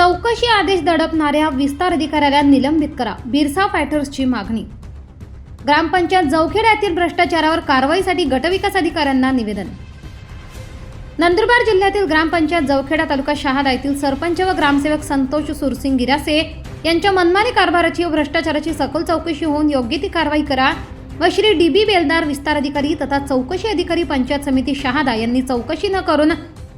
चौकशी आदेश दडपणाऱ्या विस्तार अधिकाऱ्याला निलंबित करा. बिरसा फायटर्सची मागणी. ग्रामपंचायत जवखेड्यातील भ्रष्टाचारावर कारवाईसाठी गटविकास अधिकाऱ्यांना निवेदन. नंदुरबार जिल्ह्यातील ग्रामपंचायत जवखेडा तालुका शहादा येथील सरपंच व ग्रामसेवक संतोष सुरसिंग गिरासे यांच्या मनमानी कारभाराची व भ्रष्टाचाराची सखोल चौकशी होऊन योग्य ती कारवाई करा व श्री डी बी बेलदार विस्तार अधिकारी तथा चौकशी अधिकारी पंचायत समिती शहादा यांनी चौकशी न करून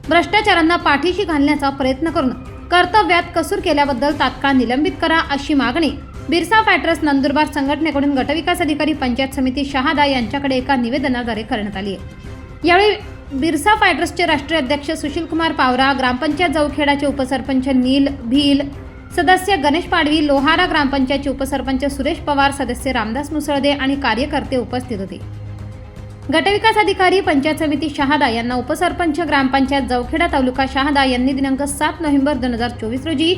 भ्रष्टाचारांना पाठीशी घालण्याचा प्रयत्न करून कर्तव्यात कसूर केल्याबद्दल तात्काळ निलंबित करा अशी मागणी बिरसा फॅट्रस नंदुरबार संघटनेकडून गटविकास अधिकारी पंचायत समिती शहादा यांच्याकडे एका निवेदनाद्वारे करण्यात आली आहे. यावेळी बिरसा फायटर्सचे राष्ट्रीय अध्यक्ष सुशील कुमार पावरा ग्रामपंचायत जवखेडाचे उपसरपंच नील भील सदस्य गणेश पाडवी लोहारा ग्रामपंचायतचे उपसरपंच सुरेश पवार सदस्य रामदास मुसळदे आणि कार्यकर्ते उपस्थित होते. गटविकास अधिकारी पंचायत समिती शहादा यांना उपसरपंच ग्रामपंचायत जवखेडा तालुका शहादा यांनी दिनांक सात नोव्हेंबर दोन हजार चोवीस रोजी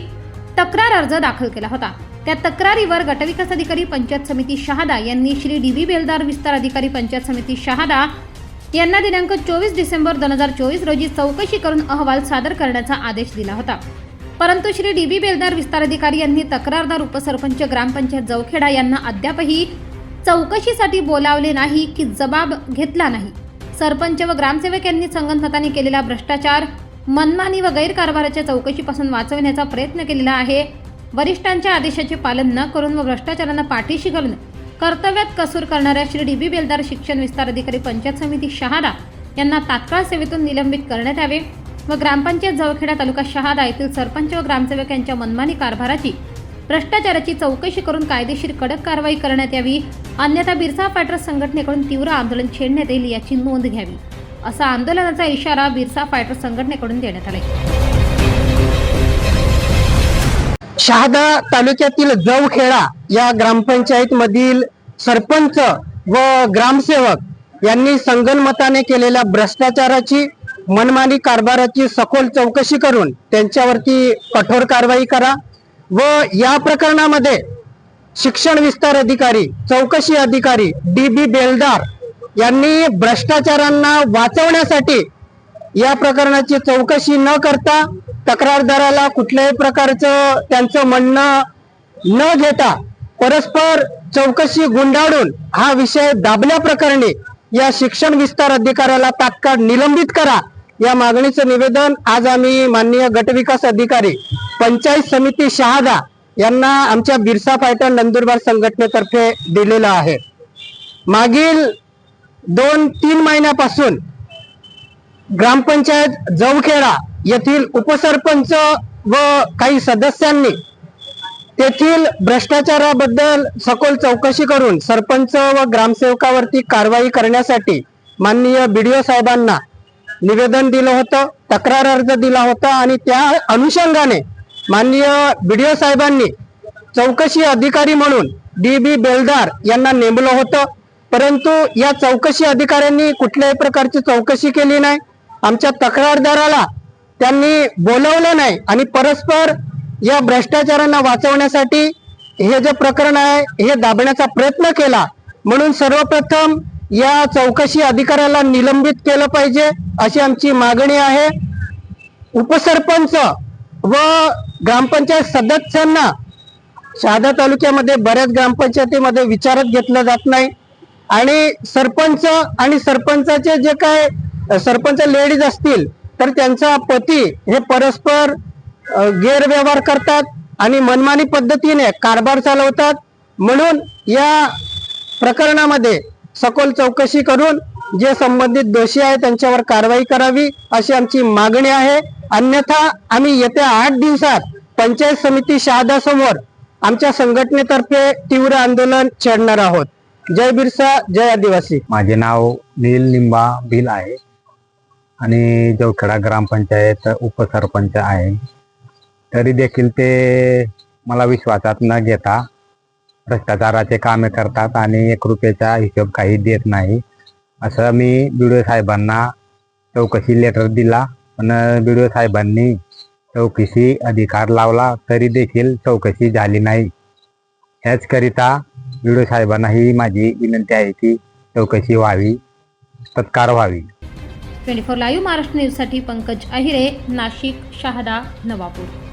तक्रार अर्ज दाखल केला होता. त्या तक्रारीवर गटविकास अधिकारी पंचायत समिती शहादा यांनी श्री डी बी बेलदार विस्तार अधिकारी पंचायत समिती शहादा यांना दिनांक चोवीस डिसेंबर दोन हजार चोवीस रोजी चौकशी करून अहवाल सादर करण्याचा आदेश दिला होता. परंतु श्री डी बी बेलदार विस्तार अधिकारी यांनी तक्रारदार उपसरपंच ग्रामपंचायत जवखेडा यांना अद्यापही चौकशीसाठी बोलावले नाही की जबाब घेतला नाही. सरपंच व ग्रामसेवक यांनी संगनमताने केलेला भ्रष्टाचार मनमानी व गैरकारभाराच्या चौकशीपासून वाचवण्याचा प्रयत्न केलेला आहे. वरिष्ठांच्या आदेशाचे पालन न करून व भ्रष्टाचारांना पाठीशी घालून कर्तव्यात कसूर करणाऱ्या श्री डी बी बेलदार शिक्षण विस्तार अधिकारी पंचायत समिती शहादा यांना तात्काळ सेवेतून निलंबित करण्यात यावे व ग्रामपंचायत जवळखेडा तालुका शहादा येथील सरपंच व ग्रामसेवक यांच्या मनमानी कारभाराची भ्रष्टाचाराची चौकशी करून कायदेशीर कडक कारवाई करण्यात यावी अन्यथा बिरसा फायटर्स संघटनेकडून तीव्र आंदोलन छेडण्यात येईल याची नोंद घ्यावी असा आंदोलनाचा इशारा बिरसा फायटर्स संघटनेकडून देण्यात आला शहादा तालुक्यातील जवखेडा या ग्रामपंचायत मधील सरपंच व ग्रामसेवक यांनी संगनमताने केलेल्या भ्रष्टाचाराची मनमानी कारभाराची सखोल चौकशी करून त्यांच्यावरती कठोर कारवाई करा. व या प्रकरणामध्ये शिक्षण विस्तार अधिकारी चौकशी अधिकारी डी बी बेलदार यांनी भ्रष्टाचारांना वाचवण्यासाठी या प्रकरणाची चौकशी न करता तक्रारदाराला कुठल्याही प्रकारचं त्यांचं म्हणणं न घेता परस्पर चौकशी गुंडाळून हा विषय दाबल्याप्रकरणी या शिक्षण विस्तार अधिकाऱ्याला तात्काळ निलंबित करा या मागणीचं निवेदन आज आम्ही माननीय गटविकास अधिकारी पंचायत समिती शहादा यांना आमच्या बिरसा फायटर नंदुरबार संघटनेतर्फे दिलेलं आहे. मागील दोन तीन महिन्यापासून ग्रामपंचायत जवखेडा येथील उपसरपंच व काही सदस्यांनी तेथील भ्रष्टाचाराबद्दल सखोल चौकशी करून सरपंच व ग्रामसेवकावरती कारवाई करण्यासाठी माननीय बीडीओ साहेबांना निवेदन दिलं होतं तक्रार अर्ज दिला होता आणि त्या अनुषंगाने माननीय बीडीओ साहेबांनी चौकशी अधिकारी म्हणून डी बी बेलदार यांना नेमलं होतं. परंतु या चौकशी अधिकाऱ्यांनी कुठल्याही प्रकारची चौकशी केली नाही. आमच्या तक्रारदाराला त्यांनी बोलवलं नाही आणि परस्पर या भ्रष्टाचारांना वाचवण्यासाठी हे जे प्रकरण आहे हे दाबण्याचा प्रयत्न केला. म्हणून सर्वप्रथम या चौकशी अधिकाऱ्याला निलंबित केलं पाहिजे अशी आमची मागणी आहे. उपसरपंच व ग्रामपंचायत सदस्यांना शहादा तालुक्यामध्ये बऱ्याच ग्रामपंचायतीमध्ये विचारत घेतलं जात नाही. आणि सरपंच आणि सरपंचाचे जे काय सरपंच लेडीज असतील तर त्यांचा पती हे परस्पर गैरव्यवहार करतात आणि मनमानी पद्धतीने कारभार चालवतात. म्हणून या प्रकरणामध्ये सखोल चौकशी करून जे संबंधित दोषी आहे त्यांच्यावर कारवाई करावी अशी आमची मागणी आहे. अन्यथा आम्ही येत्या आठ दिवसात पंचायत समिती शहादा समोर आमच्या संघटनेतर्फे तीव्र आंदोलन छेडणार आहोत. जय बिरसा जय आदिवासी. माझे नाव नील लिंबा भिल आहे. आणि जवखेडा ग्रामपंचायत उपसरपंच आहे. तरी देखील ते मला विश्वासात न घेता भ्रष्टाचाराचे कामे करतात आणि एक रुपयाचा हिशोब काही देत नाही. असं मी बिडो साहेबांना चौकशी लेटर दिला. पण बिडो साहेबांनी चौकशी अधिकार लावला तरी देखील चौकशी झाली नाही. ह्याचकरिता विडू साहेबांना ही माझी विनंती आहे की चौकशी व्हावी तत्कार व्हावी. ट्वेंटी फोर लाईव्ह महाराष्ट्र न्यूजसाठी पंकज अहिरे नाशिक शहादा नवापूर.